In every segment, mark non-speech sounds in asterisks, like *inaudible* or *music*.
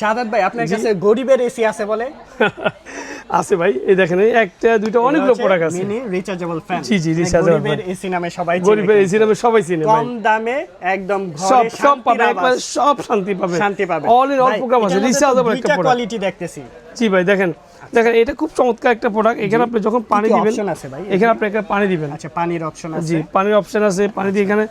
শাহাদাত ভাই আপনার কাছে গরিবের এসি আছে বলে? *laughs* আছে ভাই এই দেখেন একটা দুইটা অনেকগুলো প্রোডাক্ট আছে। মিনি রিচার্জেবল ফ্যান জি, জি, রিচার্জেবল গরিবের এসি নামে সবাই চেনে গরিবের এসি নামে সবাই চিনে ভাই। কম দামে একদম সব ঘরে সব পাবে একবার সব শান্তি পাবে। শান্তি পাবে। অল ইন অল প্রোগ্রাম আছে রিচার্জেবল একটা প্রোডাক্ট কোয়ালিটি দেখতেছি। জি ভাই দেখেন দেখেন এটা খুব চমৎকার একটা প্রোডাক্ট এখানে আপনি যখন পানি দিবেন? এখানে? আপনি একটা পানি দিবেন। আচ্ছা পানির অপশন আছে। জি পানির অপশন আছে পানি দিয়ে এখানে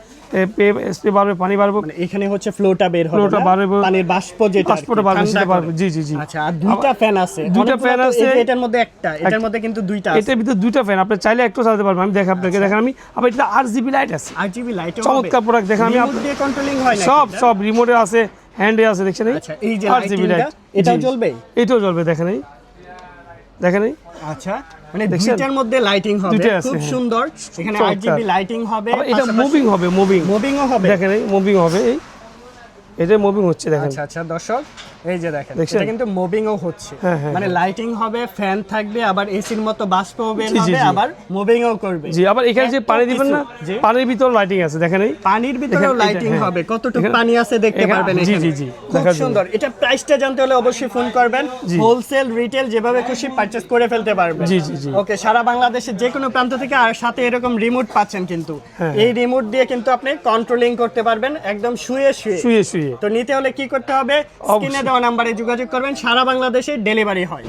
স্প্রে বাড়বে পানি বাড়বে। মানে এখানে হচ্ছে ফ্লোটা বের হবে না? বাড়বে। পানির বাষ্প যেটা কি, বাড়বে সেটা বাড়বে। জি জি জি। আচ্ছা আর দুইটা ফ্যান আছে। দুইটা যে আছে। এটার মধ্যে একটা এটার মধ্যে কিন্তু দুইটা আছে। এটার ভিতরে দুইটা ফ্যান আপনি চাইলে একটু চালাতে পারবেন। আমি দেখে আপনাকে দেখেন আমি। আবার এটা আট জিবি লাইট আছে আরজিবি লাইট চমৎকার product দেখেন, আমি রিমোট আপ- দিয়ে কন্ট্রোলিং হয় না সব সব রিমোটে আছে। হ্যান্ডে আছে দেখছেন এই? আচ্ছা এই যে লাইট এটাও জ্বলবে? এটাও জ্বলবে দেখেন এই। দেখেন এই। আচ্ছা মানে? দুইটার মধ্যে লাইটিং হবে। খুব হ্যাঁ। সুন্দর। এখানে। আরজিবি লাইটিং হবে এটা মুভিং হবে মুভিং মুভিংও হবে। দেখেন এই মুভিং হবে এই। এটা মুভিং হচ্ছে দেখেন। আচ্ছা আচ্ছা দর্শক এই যে দেখেন এটা কিন্তু মুভিংও হচ্ছে। হ্যাঁ, হ্যাঁ, মানে লাইটিং হবে ফ্যান থাকবে আবার এসির মতো বাষ্প হবে জি। আবার মুভিংও করবে। জি আবার এখানে যে পানি দিবেন না পানির ভিতর লাইটিং আছে দেখেন এই। পানির ভিতরেও লাইটিং হ্যাঁ। হবে কতটুকু পানি আছে দেখতে পারবেন জি, জি, জি, খুব সুন্দর। এটা প্রাইসটা জানতে হলে অবশ্যই ফোন করবেন। হোলসেল রিটেল যেভাবে খুশি পারচেজ করে ফেলতে পারবেন। জি, জি, জি। ওকে সারা বাংলাদেশে যে কোনো প্রান্ত থেকে আর সাথে এরকম রিমোট পাচ্ছেন কিন্তু। হ্যাঁ। এই রিমোট দিয়ে কিন্তু আপনি কন্ট্রোলিং করতে পারবেন একদম শুয়ে শুয়ে। শুয়ে শুয়ে। তো নিতে হলে কি করতে হবে? স্ক্রিনে দেওয়া নাম্বারে যোগাযোগ করবেন সারা বাংলাদেশে ডেলিভারি হয়।